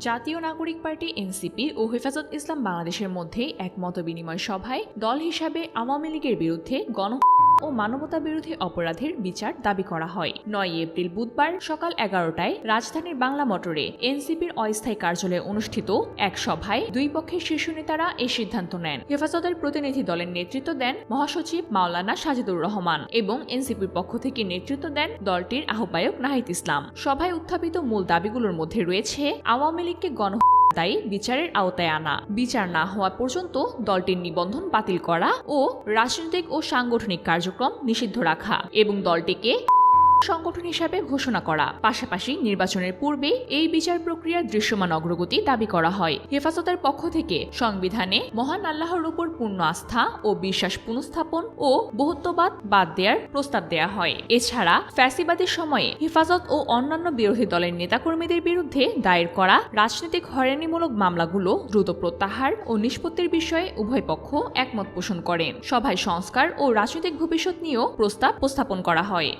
জাতীয় নাগরিক party NCP ও হেফাজত ইসলাম বাংলাদেশের মধ্যে এক মত বিনিময় সভায় দল হিসাবে আওয়ামী লীগের বিরুদ্ধে গণ ও মানবতা বিরোধী অপরাধের বিচার দাবি করা হয়। নয় এপ্রিল বুধবার সকাল এগারোটায় রাজধানীর বাংলা মোটরে এনসিপির অস্থায়ী কার্যালয়ে অনুষ্ঠিত এক সভায় দুই পক্ষের শীর্ষ নেতারা এই সিদ্ধান্ত নেন। হেফাজতের প্রতিনিধি দলের নেতৃত্ব দেন মহাসচিব মাওলানা সাজিদুর রহমান এবং এনসিপির পক্ষ থেকে নেতৃত্ব দেন দলটির আহ্বায়ক নাহিদ ইসলাম। সভায় উত্থাপিত মূল দাবিগুলোর মধ্যে রয়েছে, আওয়ামী লীগকে গণ তাই বিচারের আওতায় আনা। বিচার না হওয়া পর্যন্ত দলটির নিবন্ধন বাতিল করা ও রাজনৈতিক ও সাংগঠনিক কার্যক্রম নিষিদ্ধ রাখা এবং দলটিকে সংগঠন হিসাবে ঘোষণা করা। পাশাপাশি নির্বাচনের পূর্বে এই বিচার প্রক্রিয়ার দৃশ্যমান অগ্রগতি দাবি করা হয়। হেফাজতের পক্ষ থেকে সংবিধানে মহান আল্লাহর উপর পূর্ণ আস্থা ও বিশ্বাস পুনঃস্থাপন ও বহুত্ববাদ বাদ দেওয়ার প্রস্তাব দেয়া হয়। এছাড়া ফ্যাসিবাদের সময়ে হেফাজত ও অন্যান্য বিরোধী দলের নেতাকর্মীদের বিরুদ্ধে দায়ের করা রাজনৈতিক হয়রানিমূলক মামলাগুলো দ্রুত প্রত্যাহার ও নিষ্পত্তির বিষয়ে উভয় পক্ষ একমত পোষণ করেন সভায় সংস্কার ও রাজনৈতিক ভবিষ্যৎ নিয়েও প্রস্তাব উপস্থাপন করা হয়।